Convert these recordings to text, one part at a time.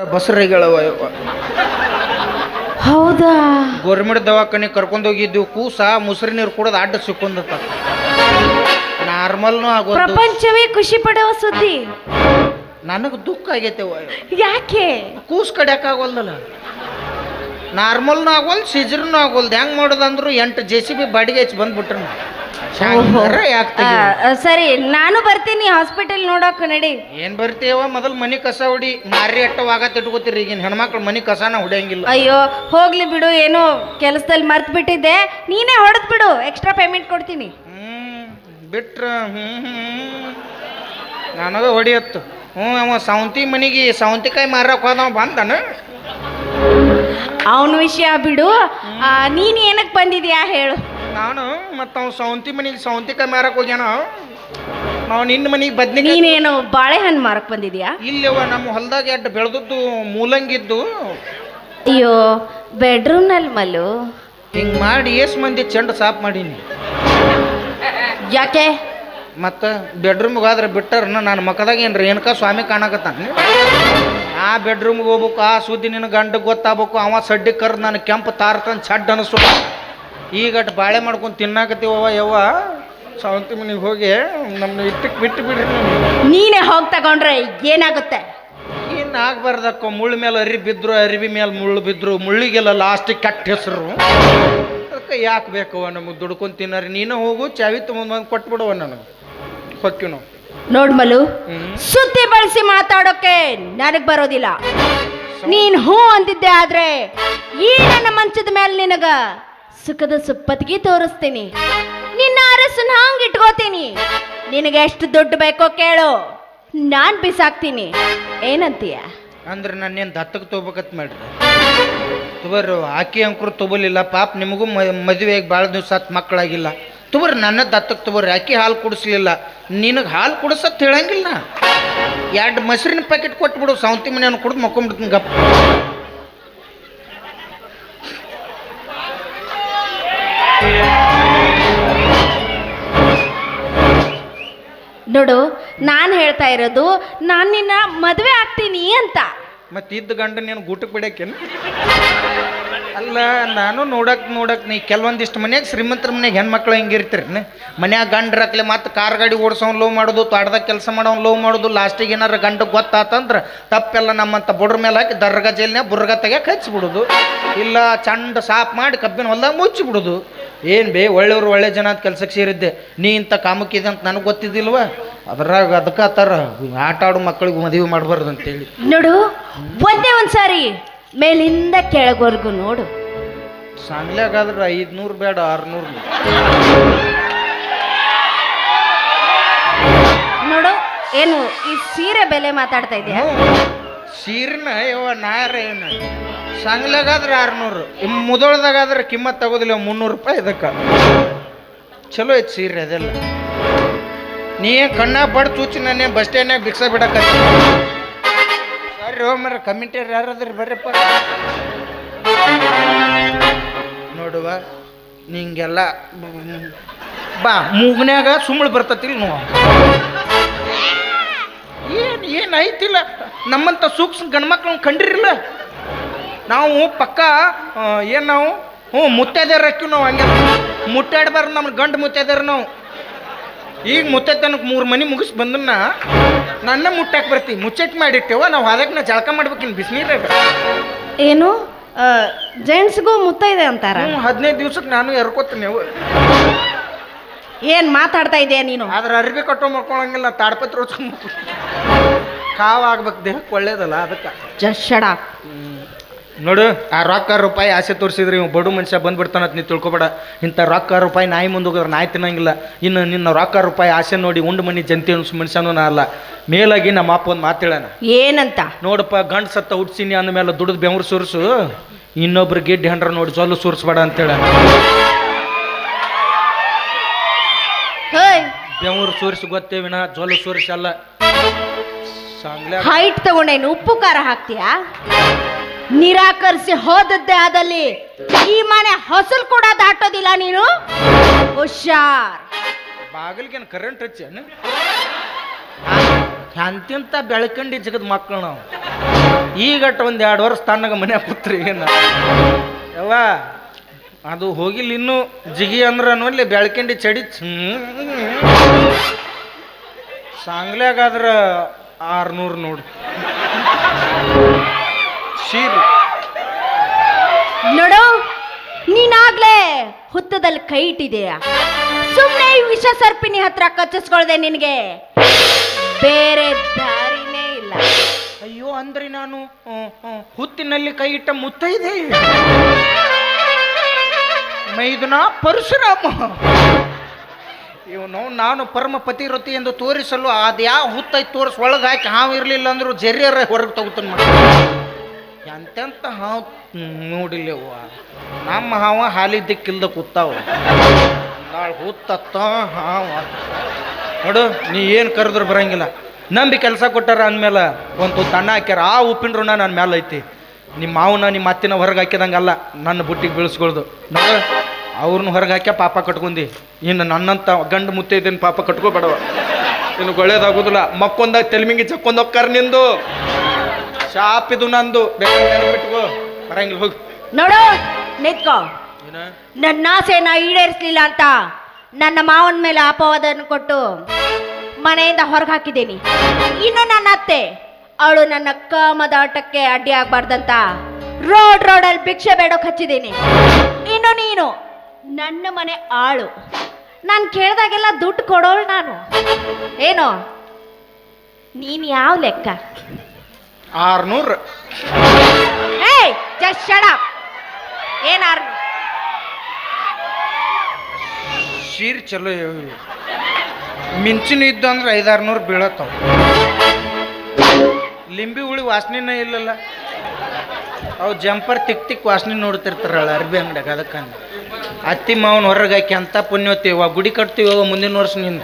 ಬಸರಿಗಳವ ಹೌದಾ? ಗೋರ್ಮೆಂಟ್ ದವಾಖಾನೆ ಕರ್ಕೊಂಡು ಹೋಗಿದ್ದು ಕೂಸ ಮುಸ್ರಿ ನೀರು ಕುಡೋದು ಅಡ್ಡ ಸಿಕ್ಕೊಂದತ್ತ ನಾರ್ಮಲ್ನು ಆಗೋದು. ಪ್ರಪಂಚವೇ ಖುಷಿ ಪಡುವ ಸುದ್ದಿ. ನನಗೆ ದುಃಖ ಆಗೈತೆ ಅವ್ವ. ಯಾಕೆ? ಕೂಸ್ ಕಡಿಯೋಕ್ಕಾಗೋಲ್ದಲ್ಲ ನಾರ್ಮಲ್ನು ಆಗೋಲ್ ಸಿಜ್ರೂ ಆಗೋಲ್ದು ಹೆಂಗೆ ಮಾಡೋದಂದ್ರು ಎಂಟು ಜೆ ಸಿ ಬಿ ಬಾಡಿಗೆ ಹಚ್ಚಿ ಬಂದ್ಬಿಟ್ರು ಸರಿ ನಾನು ಬರ್ತೀನಿ ಹಾಸ್ಪಿಟಲ್ ನೋಡೋಕೆ ನಡಿ. ಏನ್ ಬರ್ತೀವ ಮೊದಲು ಮನಿ ಕಸ ಹೊಡಿ. ಮಾರಿ ಅಟ್ಟವಾಗ ಇಟ್ಕೋತೀರಿ ಈಗಿನ ಹೆಣ್ಮಕ್ಳು ಮನಿ ಕಸನ ಹೊಡಿಯಂಗಿಲ್ಲ. ಅಯ್ಯೋ ಹೋಗ್ಲಿ ಬಿಡು ಏನೋ ಕೆಲಸದಲ್ಲಿ ಮರ್ತು ಬಿಟ್ಟಿದ್ದೆ. ನೀನೇ ಹೊಡೆದ್ ಬಿಡು ಎಕ್ಸ್ಟ್ರಾ ಪೇಮೆಂಟ್ ಕೊಡ್ತೀನಿ. ಬಿಟ್ರ ನನಗ ಹೊಡಿಯತ್ತು ಹ್ಞೂ ಅವ ಸೌಂತಿ ಮನಿಗೆ ಸೌಂತಿಕಾಯಿ ಮಾರಕ್ಕೆ ಹೋದವ ಬಂದನ? ಅವನ ವಿಷಯ ಬಿಡು. ಆ, ನೀನ್ ಏನಕ್ಕೆ ಬಂದಿದ್ಯಾ ಹೇಳು. ನಾನು ಮತ್ತು ಅವ್ನು ಸೌಂತಿ ಮನಿಗೆ ಸೌಂತಿಕಾಯಿ ಮಾರಕ್ ಹೋಗ್ಯಾನ. ನಾವು ನಿನ್ನ ಮನಿಗೆ ಬದ್ನಿಕಾಯಿ ನೀನೇನು ಬಾಳೆಹಣ್ಣು ಮಾರಕ್ ಬಂದಿದ್ಯಾ? ಇಲ್ಲವ ನಮ್ಮ ಹೊಲ್ದಾಗ ಎಡ್ ಬೆಳೆದದ್ದು ಮೂಲಂಗಿದ್ದು. ಅಯ್ಯೋ ಬೆಡ್ರೂಮ್ನಲ್ಲಿ ಮಲ್ಲು. ಹಿಂಗೆ ಮಾಡಿ ಎಷ್ಟು ಮಂದಿ ಚೆಂಡು ಸಾಫ್ ಮಾಡೀನಿ. ಯಾಕೆ? ಮತ್ತು ಬೆಡ್ರೂಮ್ಗೆ ಹೋದ್ರೆ ಬಿಟ್ಟರನ್ನ ನಾನು ಮಕ್ಕದಾಗ ಏನು ಏನಕ ಸ್ವಾಮಿ ಕಾಣಕತ್ತಾನ? ಆ ಬೆಡ್ರೂಮ್ಗೆ ಹೋಗ್ಬೇಕು ಆ ಸುದ್ದಿ ನಿನ್ನ ಗಂಡ ಗೊತ್ತಾಗ್ಬೇಕು ಅವ ಸಡ್ಡಿ ಕರ್ದು ನಾನು ಕೆಂಪು ತಾರ್ತಂದು ಛಡ್ ಅನಿಸು. ಈಗ ಈಗಟ್ಟು ಬಾಳೆ ಮಾಡ್ಕೊಂಡು ತಿನ್ನಾಕತ್ತೀವವ ಯವ್ವ. ಸಾವಂತಿ ಮನೆಗೆ ಹೋಗಿ ನಮ್ಮನ್ನ ಇಟ್ಟಕ್ಕೆ ಬಿಟ್ಟು ಬಿಡ್ರಿ ನೀನೇ. ಹೋಗಿ ತಗೊಂಡ್ರೆ ಏನಾಗುತ್ತೆ? ಏನು ಆಗ್ಬಾರ್ದಕ್ಕ ಮುಳ್ಳು ಮೇಲೆ ಅರಿ ಬಿದ್ರು ಅರಿವಿ ಮೇಲೆ ಮುಳ್ಳು ಬಿದ್ರು ಮುಳ್ಳಿಗೆಲ್ಲ ಲಾಸ್ಟಿಗೆ ಕೆಟ್ಟ ಹೆಸರು. ಅದಕ್ಕೆ ಯಾಕೆ ಬೇಕವ ನಮಗೆ ದುಡ್ಕೊಂಡು ತಿನ್ನರಿ? ನೀನು ಹೋಗು ಚಾವಿ ತೊಗೊಂಡ್ಬಂದು ಕೊಟ್ಬಿಡವ ನನಗೆ. ಹೊಕ್ಕಿವ್ ನೋಡ್ಮಲು ನೋಡ್ ಸುದ್ದಿ ಬಳಸಿ ಮಾತಾಡೋಕೆ ನನಗ್ ಬರೋದಿಲ್ಲ. ನೀನ್ ಹೂ ಅಂದಿದ್ದೆ ಆದ್ರೆ ಈ ನನ್ನ ಮಂಚದ ಮೇಲೆ ನಿನಗ ಸುಖದ ಸುಪ್ಪತ್ತಿಗೆ ತೋರಿಸ್ತೀನಿ. ನಿನ್ನ ಅರಸನ ಹಂಗೆ ಇಟ್ಕೋತೀನಿ ನಿನಗೆ ಎಷ್ಟು ದುಡ್ಡು ಬೇಕೋ ಕೇಳು. ನಾನ್ ಬಿಸಾಕ್ತೀನಿ. ಏನಂತೀಯ? ಅಂದ್ರೆ ನಾನೇನು ದತ್ತಕ್ಕೆ ತೋಬೇಕತ್ ಮಾಡ್ರಿ? ತುಬರು ಆಕಿ ಅಂಕರು ತುಬಲಿಲ್ಲ ಪಾಪ ನಿಮಗೂ ಮದುವೆಗೆ ಭಾಳ ದಿವಸ ಮಕ್ಕಳಾಗಿಲ್ಲ. ತುಬರ್ ನನ್ನ ದತ್ತಕ್ಕೆ ತಗೋರಿ ಯಾಕೆ ಹಾಲು ಕುಡಿಸ್ಲಿಲ್ಲ. ನಿನಗೆ ಹಾಲು ಕುಡಿಸತ್ ಹೇಳಂಗಿಲ್ಲ ಎರಡು ಮೊಸರಿನ ಪ್ಯಾಕೆಟ್ ಕೊಟ್ಬಿಡು ಸೌಂತಿ ಮನೆಯನ್ನು ಕುಡಿದು ಮಕ್ಕೊಂಬಿಡ್ತೀನಿ ಗಪ್ಪ ನೋಡು ನಾನು ಹೇಳ್ತಾ ಇರೋದು ನಾನು ನಿನ್ನ ಮದುವೆ ಆಗ್ತೀನಿ ಅಂತ. ಮತ್ತಿದ್ದ ಇದ್ದ ಗಂಡ ನೀನು ಗೂಟಕ್ಕೆ ಬಿಡಕ್ಕೇನು ಅಲ್ಲ, ನಾನು ನೋಡಕ್ ನೋಡಕ್ ನೀ ಕೆಲವೊಂದಿಷ್ಟು ಮನ್ಯಾಗ ಶ್ರೀಮಂತರ ಮನ್ಯಾಗ ಹೆಣ್ಮಕ್ಳು ಹೆಂಗಿರ್ತೀರಿ ಮನ್ಯಾಗ ಗಂಡ್ರಕ್ಲೆ ಮತ್ತು ಕಾರ್ ಗಾಡಿ ಓಡಿಸೋನ್ ಲವ್ ಮಾಡೋದು ತೋಟದಾಗ ಕೆಲಸ ಮಾಡೋನ್ ಲವ್ ಮಾಡೋದು, ಲಾಸ್ಟಿಗೆ ಏನಾರ ಗಂಡ ಗೊತ್ತಾತಂದ್ರೆ ತಪ್ಪೆಲ್ಲ ನಮ್ಮಂತ ಬುಡ್ರ ಮೇಲೆ ಹಾಕಿ ದರ್ಗ ಜೈಲ್ನ್ಯಾಗ ಬುರ್ಗ ತೆಗೆ ಹಚ್ಚಿಬಿಡುದು ಇಲ್ಲ, ಚಂಡ ಸಾಫ್ ಮಾಡಿ ಕಬ್ಬಿನ ಹೊಲ್ದಾಗ ಮುಚ್ಚಿಬಿಡುದು. ಏನು ಬೇ, ಒಳ್ಳೆಯವ್ರು ಒಳ್ಳೆ ಜನ ಅಂತ ಕೆಲ್ಸಕ್ಕೆ ಸೇರಿದ್ದೆ. ನೀ ಇಂಥ ಕಾಮಕ್ಕಿದೆ ಅಂತ ನನಗೆ ಗೊತ್ತಿದ್ದಿಲ್ವ? ಅದ್ರಾಗ ಅದಕ್ಕೆ ಆತರ ಆಟ ಆಡೋ ಮಕ್ಕಳಿಗೆ ಮದುವೆ ಮಾಡಬಾರ್ದು ಅಂತೇಳಿ ನೋಡು, ಒಂದೇ ಒಂದ್ಸಾರಿ ಮೇಲಿಂದ ಕೆಳಗವರೆಗೂ ನೋಡು. ಸಂಗ್ಲಾಗಾದ್ರೆ ಐದ್ನೂರು ಬೇಡ ಆರ್ನೂರು ನೋಡು ಏನು ಈ ಸೀರೆ ಬೆಲೆ ಮಾತಾಡ್ತಾ ಇದೆಯಾ ಸೀರಿನ ಯವ್ವ ನಾರ ಏನು ಸಾಂಗ್ಲಾಗಾದ್ರೆ ಆರ್ನೂರು. ಮುದೋಳದಾಗಾದ್ರೆ ಕಿಮ್ಮತ್ ತಗೋದಿಲ್ಲ ಮುನ್ನೂರು ರೂಪಾಯಿ ಇದಕ್ಕೆ. ಚಲೋ ಐತೆ ಸೀರೆ ಅದೆಲ್ಲ. ನೀ ಕಣ್ಣ ಬಡ್ ಚೂಚಿ ನಾನೇ ಬಸ್ ಸ್ಟ್ಯಾಂಡ್ನಾಗ ಭಿಕ್ಷಾ ಬಿಡಕತ್ತಿ. ಸರಿ ಹೋ ಮರ ಕಮಿಟಿಯರ್ ಯಾರಾದ್ರಿ ಬರ್ರಪ್ಪ ನೋಡುವ, ನಿಂಗೆಲ್ಲ ಬಾ, ಮೂಗ್ನ್ಯಾಗ ಸುಮ್ಮಳು ಬರ್ತತಿಲ್ಲ ನೋ ಏನು ಏನು ಐತಿಲ್ಲ ನಮ್ಮಂಥ ಸೂಕ್ಷ್ಮ ಗಂಡ್ಮಕ್ಳನ್ನ ಕಂಡಿರಿಲ್ಲ? ನಾವು ಪಕ್ಕ ಏನು ನಾವು? ಹ್ಞೂ ಮುತ್ತೈದೆಯರ್ ಹಾಕಿವ್ ನಾವು ಹಂಗೆ. ಮುಟ್ಟಾಡ್ಬಾರ್ದು ನಮ್ಮ ಗಂಡು ಮುತ್ತೈದೆಯರ್ ನಾವು. ಈಗ ಮುತ್ತೈತನಕ್ಕೆ ಮೂರು ಮನೆ ಮುಗಿಸಿ ಬಂದನ್ನ ನನ್ನ ಮುಟ್ಟಾಕ್ ಬರ್ತಿ ಮುಚ್ಚಟ್ ಮಾಡಿಟ್ಟೆವ ನಾವು ಅದಕ್ಕೆ ನಾ ಜಳಕ ಮಾಡ್ಬೇಕಿನ್ ಬಿಸಿನೀರ ಏನು? ಜೆಂಟ್ಸ್ಗೂ ಮುತ್ತೈದೆ ಅಂತಾರ? ಹ್ಞೂ ಹದಿನೈದು ದಿವ್ಸಕ್ಕೆ ನಾನು ಎರ್ಕೋತೀನಿ ಅವು ಏನ್ ಮಾತಾಡ್ತಾ ಇದೆಯಾ ನೀನು? ಆದ್ರೆ ಅರ್ಬಿ ಕಟ್ಟೋ ಮಾಡ್ಕೊಳಂಗಿಲ್ಲ ನಾ ಹೊಚ್ಕೊಂಡ್ ಕಾವು ಆಗ್ಬೇಕು ದೇಹಕ್ಕೆ ಒಳ್ಳೇದಲ್ಲ ಅದಕ್ಕೆ. ಜಶಡ ನೋಡು. ಆ ರೊಕ್ಕ ರೂಪಾಯಿ ಆಸೆ ತೋರಿಸಿದ್ರೆ ಇವ್ ಬಡು ಮನುಷ್ಯ ಬಂದ್ಬಿಡ್ತಾನಂತ ನೀ ತಿಳ್ಕೊಬೇಡ. ಇಂಥ ರೊಕ್ಕ ರೂಪಾಯಿ ನಾಯಿ ಮುಂದೆ ಹೋಗಿದ್ರೆ ನಾಯಿ ತಿನ್ನಂಗಿಲ್ಲ. ಇನ್ನು ನಿನ್ನ ರೊಕ್ಕ ರೂಪಾಯಿ ಆಸೆ ನೋಡಿ ಉಂಡು ಮನಿ ಜಂತಿ ಮನುಷ್ಯನೂ ನಾ ಅಲ್ಲ. ಮೇಲಾಗಿ ನಮ್ಮ ಅಪ್ಪ ಒಂದು ಮಾತು ಹೇಳಣ. ಏನಂತ? ನೋಡಪ್ಪ ಗಂಡು ಸತ್ತ ಹುಡ್ಸಿನಿ ಅಂದಮೇಲೆ ದುಡ್ದು ಬೆವರು ಸುರಿಸು. ಇನ್ನೊಬ್ರು ಗಿಡ್ಡಿ ಹಂಡ್ರ ನೋಡಿ ಜೊಲ್ಲು ಸುರಿಸ್ಬೇಡ ಅಂತೇಳ ಬೆವರು ಸುರಿಸಿ ಗೊತ್ತೇವಿನ ಜೊಲ್ಲು ಸುರಿಸಲ್ಲ. ಸಾಂಗ್ಲ್ಯಾ ಹೈಟ್ ತಗೊಂಡೇನು ಉಪ್ಪು ಖಾರ ಹಾಕ್ತೀಯಾ? ನಿರಾಕರಿಸಿ ಹೋದದ್ದೇ ಆದಲ್ಲಿ ಈ ಮನೆ ಹಸಲು ಕೂಡ ದಾಟೋದಿಲ್ಲ ನೀನು? ಹುಷಾರ್. ಬಾಗಿಲ್ಗೇನು ಕರೆಂಟ್ ಹಚ್ಚ ಅಂತಿಂತ ಬೆಳ್ಕಂಡಿ ಜಗದ ಮಕ್ಕಳು ನಾವು. ಈಗಟ್ಟ ಒಂದು ಎರಡು ವರ್ಷ ತಣ್ಣಗ ಮನೆ ಕೂತ್ರಿ ಯವ್ವ, ಅದು ಹೋಗಿಲ್ಲ ಇನ್ನು. ಜಿಗಿ ಅಂದ್ರ ನೋಡ್ಲಿ ಬೆಳ್ಕಂಡಿ ಚಡಿ ಸಾಂಗ್ಲ್ಯಾಗಾದ್ರ ಆರ್ನೂರು ನೋಡು. ಸೀರೆ ನೋಡು ನೀನಾಗ್ಲೇ ಹುತ್ತದಲ್ಲಿ ಕೈ ಇಟ್ಟಿದೆಯಾ ಸುಮ್ಮನೆ ಈ ವಿಷ ಸರ್ಪಿನಿ ಹತ್ರ ಕಚ್ಚಿಸ್ಕೊಳ್ದೆ ನಿನಗೆ. ಬೇರೆ ದಾರಿನೇ ಇಲ್ಲ. ಅಯ್ಯೋ ಅಂದ್ರೆ ನಾನು ಹುತ್ತಿನಲ್ಲಿ ಕೈ ಇಟ್ಟ ಮುತ್ತೈದೆ ಮೈದುನ ಪರಶುರಾಮ. ಇವನು ನಾನು ಪರಮ ಪತಿವ್ರತಿ ಎಂದು ತೋರಿಸಲು ಅದು ಯಾವ ತೋರಿಸ್ ತೋರಿಸಿ ಒಳಗೆ ಹಾಕಿ ಹಾವು ಇರಲಿಲ್ಲ ಅಂದ್ರೂ ಜರಿಯರ ಹೊರಗೆ ತಗೋತಾನೆ ಎಂತೆಂತ ಹಾವು ನೋಡಿಲ್ಲವ್ವ? ನಮ್ಮ ಹಾವ ಹಾಲಿದ್ದಕ್ಕಿಲ್ದ ಕೂತಾವ. ನಾಳೆ ಹೂತತ್ತ ಹಾವ. ನೋಡು, ನೀ ಏನು ಕರೆದ್ರು ಬರಂಗಿಲ್ಲ. ನಂಬಿ ಕೆಲಸ ಕೊಟ್ಟಾರ ಅಂದಮೇಲೆ ಒಂದು ತಣ್ಣ ಹಾಕ್ಯಾರ. ಆ ಉಪ್ಪಿನ ಋಣ ನನ್ನ ಮೇಲೆ ಐತಿ. ನಿಮ್ಮ ಮಾವನ ನಿಮ್ಮ ಅತ್ತಿನ ಹೊರಗೆ ಹಾಕಿದಂಗಲ್ಲ ನನ್ನ ಬುಟ್ಟಿಗೆ ಬೀಳಿಸ್ಕೊಳ್ದು. ನೋಡು ಅವ್ರನ್ನ ಹೊರಗೆ ಹಾಕ್ಯ ಪಾಪ ಕಟ್ಕೊಂಡಿ. ಇನ್ನು ನನ್ನಂತ ಗಂಡು ಮುತ್ತೆ ಇದ್ದೇನೆ ಪಾಪ ಕಟ್ಕೋಬೇಡವ. ಇನ್ನು ಒಳ್ಳೇದಾಗೋದಿಲ್ಲ. ಮಕ್ಕೊಂದಾಗ ತೆಲಿಮಿಂಗಿ ಚಕ್ಕೊಂಡ್ ಹೋಗ್ಕಾರ ನಿಂದು. ಶಾಪ್ ಇದು ನಂದು ಬಿಟ್ಕೋ. ಬರಂಗಿಲ್ಲ ಹೋಗಿ. ನೋಡು ನಿತ್ಕೋ. ನನ್ನ ಆಸೆನ ಈಡೇರಿಸ್ಲಿಲ್ಲ ಅಂತ ನನ್ನ ಮಾವನ ಮೇಲೆ ಅಪವಾದವನ್ನು ಕೊಟ್ಟು ಮನೆಯಿಂದ ಹೊರಗೆ ಹಾಕಿದ್ದೀನಿ. ಇನ್ನು ನನ್ನ ಅತ್ತೆ ಅವಳು ನನ್ನ ಕಾಮದಾಟಕ್ಕೆ ಅಡ್ಡಿ ಆಗ್ಬಾರ್ದಂತ ರೋಡ್ ರೋಡಲ್ಲಿ ಭಿಕ್ಷೆ ಬೇಡೋಕ್ ಹಚ್ಚಿದ್ದೀನಿ. ಇನ್ನು ನೀನು ನನ್ನ ಮನೆ ಆಳು. ನಾನು ಕೇಳಿದಾಗೆಲ್ಲ ದುಡ್ಡು ಕೊಡೋಳು ನಾನು. ಏನೋ? ನೀನು ಯಾವ ಲೆಕ್ಕ? ಆರ್ನೂರು. ಏಯ್ ಜಸ್ಟ್ ಶಟ್ ಅಪ್ ಸೀರೆ ಚಲೋ. ಮಿಂಚಿನ ಇದ್ದು ಅಂದ್ರೆ ಐದಾರ್ನೂರು ಬೀಳತ್ತ ಲಿಂಬಿ ಹುಳಿ ವಾಸನೆನೇ ಇಲ್ಲಲ್ಲ. ಅವು ಜಂಪರ್ ತಿಕ್ ತಿಕ್ ವಾಸನೆ ನೋಡ್ತಿರ್ತಾರಲ್ಲ ಅರ್ಬಿ ಅಂಗಡಿಯಾಗ ಅದಕ್ಕಂದು. ಅತ್ತಿ ಮಾವನ ಹೊರಗೆ ಹಾಕಿ ಅಂತ ಪುಣ್ಯತೀವ ಗುಡಿ ಕಟ್ತೀವಿ ಇವಾಗ ಮುಂದಿನ ವರ್ಷ ನಿಂದ.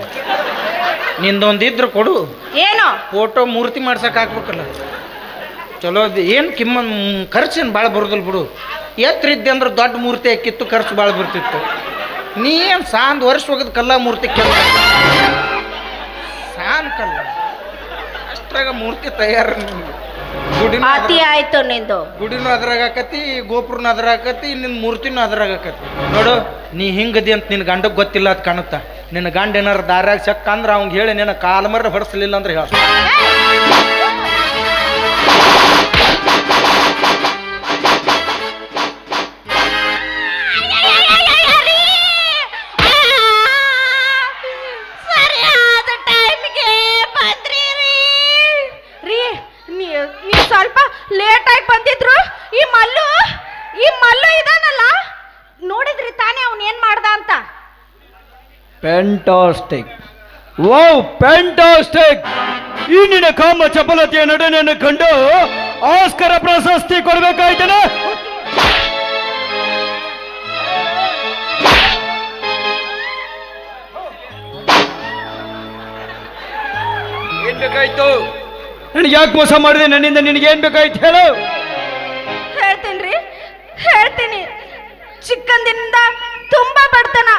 ನಿಂದೊಂದಿದ್ರು ಕೊಡು. ಏನು? ಫೋಟೋ ಮೂರ್ತಿ ಮಾಡ್ಸಕ್ ಹಾಕ್ಬೇಕಲ್ಲ. ಚಲೋ ಅದು. ಏನು ಕಿಮ್ಮನ್ ಖರ್ಚೇನು ಭಾಳ ಬರೋದಿಲ್ಲ ಬಿಡು. ಎತ್ತರ ಇದ್ದೆ ಅಂದ್ರೆ ದೊಡ್ಡ ಮೂರ್ತಿ ಹಾಕಿತ್ತು ಖರ್ಚು ಭಾಳ ಬರ್ತಿತ್ತು. ನೀ ಏನು ಸಾಂದ್ ವರ್ಷ ಹೋಗದ ಕಲ್ಲ ಮೂರ್ತಿ ಕೆಲ ಸಾನ್ ಕಲ್ಲ? ಅಷ್ಟ್ರಾಗ ಮೂರ್ತಿ ತಯಾರ ಗುಡಿನೂ ಅತಿ ಆಯ್ತು ನಿಂದು. ಗುಡಿನೂ ಅದ್ರಾಗ ಆಕತಿ ಗೋಪುರನ ಅದ್ರಾಗ ಆಕತಿ ನಿನ್ನ ಮೂರ್ತಿನೂ ಅದ್ರಾಗ ಆಕತಿ. ನೋಡು ನೀ ಹಿಂಗದಿ ಅಂತ ನಿನ್ನ ಗಂಡಕ್ಕೆ ಗೊತ್ತಿಲ್ಲ ಅದು ಕಾಣುತ್ತಾ. ನಿನ್ನ ಗಂಡ ಏನಾರು ದಾರ್ಯಾಗ ಚಕ್ಕ ಅಂದ್ರೆ ಅವ್ನಿಗೆ ಹೇಳಿ ನಿನ್ನ ಕಾಲ ಮರ ಹೊಡಿಸ್ಲಿಲ್ಲ ಅಂದ್ರೆ ಹೇಳ. ಫ್ಯಾಂಟಾಸ್ಟಿಕ್ ವೌ ಪೆಂಟಾಸ್ಟಿಕ್ ಈ ನಿನ್ನ ಕಾಮ ಚಪಲತೆಯ ನಡನೆಯನ್ನು ಕಂಡು ಆಸ್ಕರ ಪ್ರಶಸ್ತಿ ಕೊಡಬೇಕಾಯ್ತಲ್ಲ? ಏನ್ ಬೇಕಾಯ್ತು? ನನಗೆ ಯಾಕೆ ಮೋಸ ಮಾಡಿದೆ? ನನ್ನಿಂದ ನಿನಗೆ ಏನ್ ಬೇಕಾಯ್ತು ಹೇಳು? ಹೇಳ್ತೀನಿ ರೀ ಹೇಳ್ತೀನಿ. ಚಿಕ್ಕಂದಿನಿಂದ ತುಂಬಾ ಬಡತನ.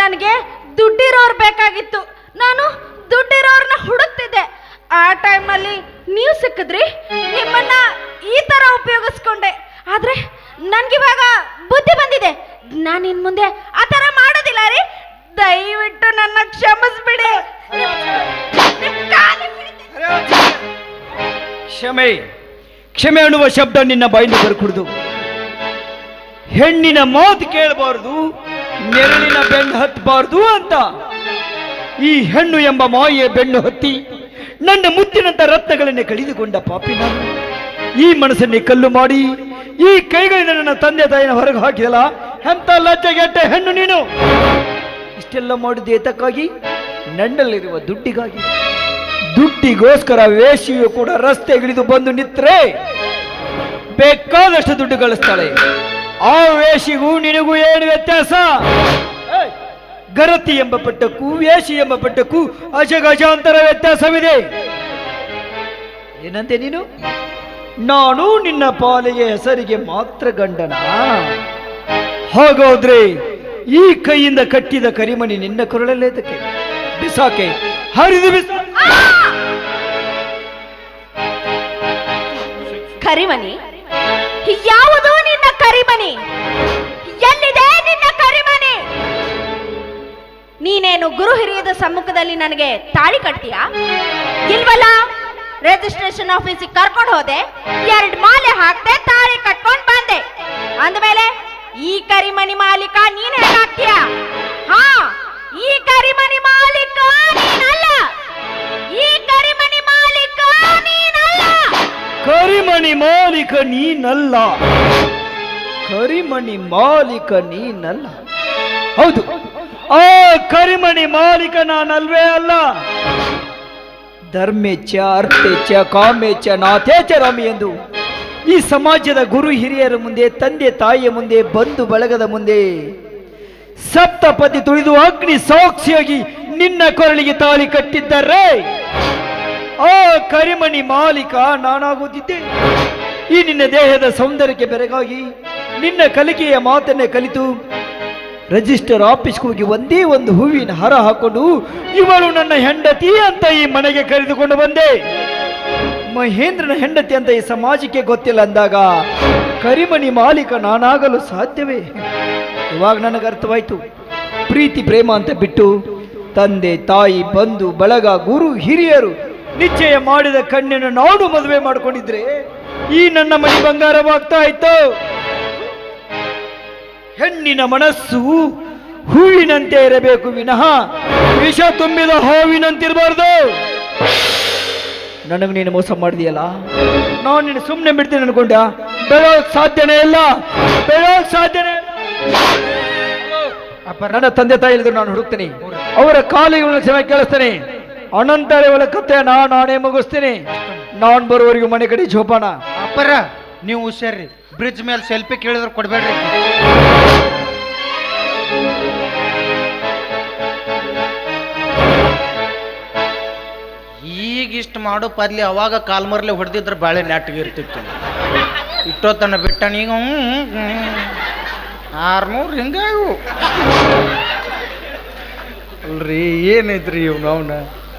ನನಗೆ ದುಡ್ಡಿರೋರು ಬೇಕಾಗಿತ್ತು. ನಾನು ದುಡ್ಡಿರೋರ್ನ ಹುಡುಕ್ತಿದ್ದೆ. ಆ ಟೈಮಲ್ಲಿ ನೀವು ಸಿಕ್ಕಿದ್ರಿ, ನಿಮ್ಮನ್ನ ಈ ತರ ಉಪಯೋಗಿಸ್ಕೊಂಡೆ. ಆದರೆ ನನಗಿವಾಗ ಬುದ್ಧಿ ಬಂದಿದೆ. ನಾನು ಇನ್ ಮುಂದೆ ಆ ತರ ಮಾಡೋದಿಲ್ಲ ರೀ. ದಯವಿಟ್ಟು ನನ್ನ ಕ್ಷಮಿಸ್ಬಿಡಿ. ಕ್ಷಮೆ. ಕ್ಷಮೆ ಅನ್ನುವ ಶಬ್ದ ನಿನ್ನ ಬಾಯಿಂದ ಬರ್ಕುಡ್ದು. ಹೆಣ್ಣಿನ ಮಾತು ಕೇಳಬಾರದು. ನೆರಳಿನ ಬೆನ್ನು ಹತ್ತಬಾರ್ದು ಅಂತ. ಈ ಹೆಣ್ಣು ಎಂಬ ಮಾಯೆ ಬೆನ್ನು ಹತ್ತಿ ನನ್ನ ಮುತ್ತಿನಂತ ರತ್ನಗಳನ್ನೇ ಕಳೆದುಕೊಂಡ ಪಾಪಿ ನಾನು ಈ ಮನಸ್ಸನ್ನೇ ಕಲ್ಲು ಮಾಡಿ, ಈ ಕೈಗಳಿಂದ ನನ್ನ ತಂದೆ ತಾಯಿನ ಹೊರಗೆ ಹಾಕಿದಲ್ಲ ಎಂತ ಲಜ್ಜೆಗೆಟ್ಟ ಹೆಣ್ಣು ನೀನು? ಇಷ್ಟೆಲ್ಲ ಮಾಡಿದ್ದು ಏತಕ್ಕಾಗಿ? ನನ್ನಲ್ಲಿರುವ ದುಡ್ಡಿಗಾಗಿ. ದುಡ್ಡಿಗೋಸ್ಕರ ವೇಷಿಯು ಕೂಡ ರಸ್ತೆಗಿಳಿದು ಬಂದು ನಿತ್ರೆ ಬೇಕಾದಷ್ಟು ದುಡ್ಡು ಗಳಿಸ್ತಾಳೆ. ಆ ವೇಷಿಗೂ ನಿನಗೂ ಏನು ವ್ಯತ್ಯಾಸ? ಗರತಿ ಎಂಬ ಪಟ್ಟಕ್ಕೂ ವೇಷಿ ಎಂಬ ಪಟ್ಟಕ್ಕೂ ಅಜಗಜಾಂತರ ವ್ಯತ್ಯಾಸವಿದೆ. ಏನಂತೆ ನೀನು? ನಾನು ನಿನ್ನ ಪಾಲಿಗೆ ಹೆಸರಿಗೆ ಮಾತ್ರ ಗಂಡನ? ಹಾಗಾದ್ರೆ ಈ ಕೈಯಿಂದ ಕಟ್ಟಿದ ಕರಿಮಣಿ ನಿನ್ನ ಕೊರಳಲ್ಲೇದಕ್ಕೆ ಬಿಸಾಕೆ, ಹರಿದು ಬಿಸ ಕರಿಮನಿ ಯಾವುದು ನಿನ್ನ ಕರಿಮನಿ ಎಲ್ಲಿದೆ ನಿನ್ನ ಕರಿಮನಿ ನೀನೇನು ಗುರು ಹಿರಿಯದ ಸಮ್ಮುಖದಲ್ಲಿ ನನಗೆ ತಾಳಿ ಕಟ್ತೀಯಾ? ಇಲ್ವಲ್ಲ? ರಿಜಿಸ್ಟ್ರೇಷನ್ ಆಫೀಸಿಗೆ ಕರ್ಕೊಂಡು ಹೋದೆ, ಎರಡ್ ಮಾಲೆ ಹಾಕ್ದೆ ತಾಳಿ ಕಟ್ಕೊಂಡ್ ಬಂದೆ. ಅಂದಮೇಲೆ, ಈ ಕರಿಮಣಿ ಮಾಲೀಕ ನೀನ್ ಹೇಗಾಗ್ತೀಯ ಹಾ, ಈ ಕರಿಮಣಿ ಮಾಲೀಕ ಮಾಲೀಕ ನೀನಲ್ಲ. ಕರಿಮಣಿ ಮಾಲೀಕ ನೀನಲ್ಲ. ಹೌದು. ಆ ಕರಿಮಣಿ ಮಾಲೀಕ ನಾನಲ್ವೇ ಅಲ್ಲ. ಧರ್ಮೇಚ್ಛ, ಅರ್ಥೇಚ್ಛ, ಕಾಮೇಚ್ಛ, ನಾಥೇಚ್ಛ ರಾಮಿ ಎಂದು ಈ ಸಮಾಜದ ಗುರು ಹಿರಿಯರ ಮುಂದೆ, ತಂದೆ ತಾಯಿಯ ಮುಂದೆ, ಬಂಧು ಬಳಗದ ಮುಂದೆ ಸಪ್ತಪತಿ ತುಳಿದು ಅಗ್ನಿ ಸಾಕ್ಷಿಯಾಗಿ ನಿನ್ನ ಕೊರಳಿಗೆ ತಾಳಿ ಕಟ್ಟಿದ್ದಾರೆ ಆ ಕರಿಮಣಿ ಮಾಲೀಕ ನಾನಾಗುತ್ತಿದ್ದೆ. ಈ ನಿನ್ನ ದೇಹದ ಸೌಂದರ್ಯಕ್ಕೆ ಬೆರಗಾಗಿ ನಿನ್ನ ಕಲಿಕೆಯ ಮಾತನ್ನೇ ಕಲಿತು ರಿಜಿಸ್ಟರ್ ಆಫೀಸ್ಗೆ ಹೋಗಿ ಒಂದೇ ಒಂದು ಹೂವಿನ ಹರ ಹಾಕೊಂಡು, ಇವಳು ನನ್ನ ಹೆಂಡತಿ ಅಂತ ಈ ಮನೆಗೆ ಕರೆದುಕೊಂಡು ಬಂದೆ. ಮಹೇಂದ್ರನ ಹೆಂಡತಿ ಅಂತ ಈ ಸಮಾಜಕ್ಕೆ ಗೊತ್ತಿಲ್ಲ ಅಂದಾಗ, ಕರಿಮಣಿ ಮಾಲೀಕ ನಾನಾಗಲು ಸಾಧ್ಯವೇ? ಇವಾಗ ನನಗೆ ಅರ್ಥವಾಯ್ತು. ಪ್ರೀತಿ, ಪ್ರೇಮ ಅಂತ ಬಿಟ್ಟು, ತಂದೆ, ತಾಯಿ, ಬಂಧು, ಬಳಗ, ಗುರು, ಹಿರಿಯರು ನಿಶ್ಚಯ ಮಾಡಿದ ಕಣ್ಣಿನ ನಾಡು ಮದುವೆ ಮಾಡಿಕೊಂಡಿದ್ರೆ ಈ ನನ್ನ ಮಣಿ ಬಂಗಾರವಾಗ್ತಾ ಇತ್ತು. ಹೆಣ್ಣಿನ ಮನಸ್ಸು ಹೂವಿನಂತೆ ಇರಬೇಕು ವಿನಃ ವಿಷ ತುಂಬಿದ ಹೋವಿನಂತಿರಬಾರ್ದು. ನನಗೆ ನೀನು ಮೋಸ ಮಾಡಿದೆಯಲ್ಲ? ನಾನು ನೀನು ಸುಮ್ಮನೆ ಬಿಡ್ತೀನಿ ಅನ್ಕೊಂಡ ಬೆಳೋಕ್ ಸಾಧ್ಯನೇ ಇಲ್ಲ. ಬೆಳೋಕ್ ಸಾಧ್ಯನೇ ಅಪ್ಪ, ನನ್ನ ತಂದೆ ತಾಯಿ ಇಳಿದ್ರು ನಾನು ಹುಡುಕ್ತೇನೆ. ಅವರ ಕಾಲಿಗೆ ಕ್ಷಮೆ ಕೇಳಿಸ್ತೇನೆ. ಅನಂತರ ಇವಳ ಕತೆ ನಾ ನಾನೇ ಮುಗಿಸ್ತೀನಿ. ನಾನ್ ಬರುವವರೆಗೂ ಮನೆ ಕಡೆ ಜೋಪಾನ. ಅಪ್ಪರ ನೀವು ಹುಷಾರಿ ಬ್ರಿಡ್ಜ್ ಮೇಲೆ ಸೆಲ್ಫಿ ಕೇಳಿದ್ರೆ ಕೊಡ್ಬೇಡ್ರಿ. ಈಗ ಇಷ್ಟು ಮಾಡೋ ಪದ್ಲಿ ಅವಾಗ ಕಾಲ್ಮರ್ಲೆ ಹೊಡೆದಿದ್ರೆ ಬಾಳೆ ನಾಟಿಗೆ ಇರ್ತಿತ್ತು. ಇಟ್ಟೋತನ ಬಿಟ್ಟ ಈಗ ಆರ್ನೂರು ಹಿಂಗಾವು ಅಲ್ರಿ ಏನೈತ್ರಿ ಇವ್ನು ಅವನ?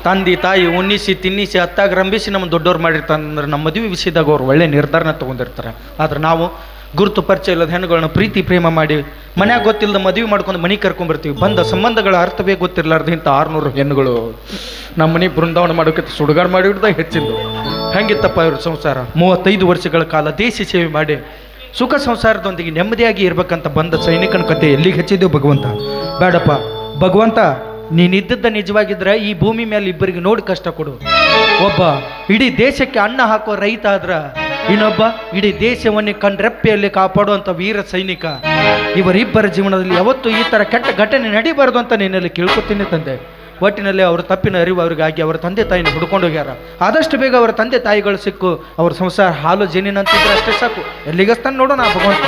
ತಂದೆ, ತಾಯಿ ಉಣ್ಣಿಸಿ, ತಿನ್ನಿಸಿ ಹತ್ತಾಗ ರಂಭಿಸಿ ನಮ್ಮ ದೊಡ್ಡವ್ರು ಮಾಡಿರ್ತಾನಂದ್ರೆ ನಮ್ಮ ಮದುವೆ ವಿಷಯದಾಗ ಅವ್ರು ಒಳ್ಳೆ ನಿರ್ಧಾರನ ತಗೊಂಡಿರ್ತಾರೆ. ಆದ್ರೆ ನಾವು ಗುರುತು ಪರಿಚಯ ಇಲ್ಲದ ಹೆಣ್ಣುಗಳನ್ನ ಪ್ರೀತಿ, ಪ್ರೇಮ ಮಾಡಿ ಮನ್ಯಾಗ ಗೊತ್ತಿಲ್ಲದ ಮದುವೆ ಮಾಡ್ಕೊಂಡು ಮನೆ ಕರ್ಕೊಂಡ್ಬರ್ತೀವಿ ಬಂದ ಸಂಬಂಧಗಳ ಅರ್ಥವೇ ಗೊತ್ತಿರ್ಲಾರ್ದ ಇಂಥ ಆರುನೂರು ಹೆಣ್ಣುಗಳು. ನಮ್ಮ ಮನೆ ಬೃಂದಾವನ ಮಾಡೋಕೆ ಸುಡುಗಾಡು ಮಾಡಿಬಿಡ್ದ ಹೆಚ್ಚಿದ್ದು ಹೆಂಗಿತ್ತಪ್ಪ ಇವ್ರ ಸಂಸಾರ? ಮೂವತ್ತೈದು ವರ್ಷಗಳ ಕಾಲ ದೇಶ ಸೇವೆ ಮಾಡಿ ಸುಖ ಸಂಸಾರದೊಂದಿಗೆ ನೆಮ್ಮದಿಯಾಗಿ ಇರಬೇಕಂತ ಬಂದ ಸೈನಿಕನ ಕತೆ ಎಲ್ಲಿಗೆ ಹೆಚ್ಚಿದ್ದೆವು ಭಗವಂತ? ಬೇಡಪ್ಪ. ಭಗವಂತ ನೀನಿದ್ದದ್ದ ನಿಜವಾಗಿದ್ರೆ ಈ ಭೂಮಿ ಮೇಲೆ ಇಬ್ಬರಿಗೆ ನೋಡಿ ಕಷ್ಟ ಕೊಡು. ಒಬ್ಬ ಇಡೀ ದೇಶಕ್ಕೆ ಅನ್ನ ಹಾಕೋ ರೈತ ಆದ್ರ ಇನ್ನೊಬ್ಬ ಇಡೀ ದೇಶವನ್ನೇ ಕಣ್ರೆಪ್ಪೆಯಲ್ಲಿ ಕಾಪಾಡುವಂಥ ವೀರ ಸೈನಿಕ. ಇವರಿಬ್ಬರ ಜೀವನದಲ್ಲಿ ಯಾವತ್ತೂ ಈ ಥರ ಕೆಟ್ಟ ಘಟನೆ ನಡೀಬಾರ್ದು ಅಂತ ನಿನ್ನಲ್ಲಿ ಕೇಳ್ಕೊತೀನಿ ತಂದೆ. ಒಟ್ಟಿನಲ್ಲಿ ಅವರ ತಪ್ಪಿನ ಅರಿವು ಅವರಿಗಾಗಿ ಅವರ ತಂದೆ ತಾಯಿನ ಹುಡ್ಕೊಂಡು ಹೋಗ್ಯಾರ. ಆದಷ್ಟು ಬೇಗ ಅವರ ತಂದೆ ತಾಯಿಗಳು ಸಿಕ್ಕು, ಅವ್ರ ಸಂಸಾರ ಹಾಲು ಜೇನಿನಂತಿದ್ರೆ ಅಷ್ಟೇ ಸಾಕು. ಎಲ್ಲಿಗಸ್ತಾನೆ ನೋಡೋಣ ಭಗವಂತ.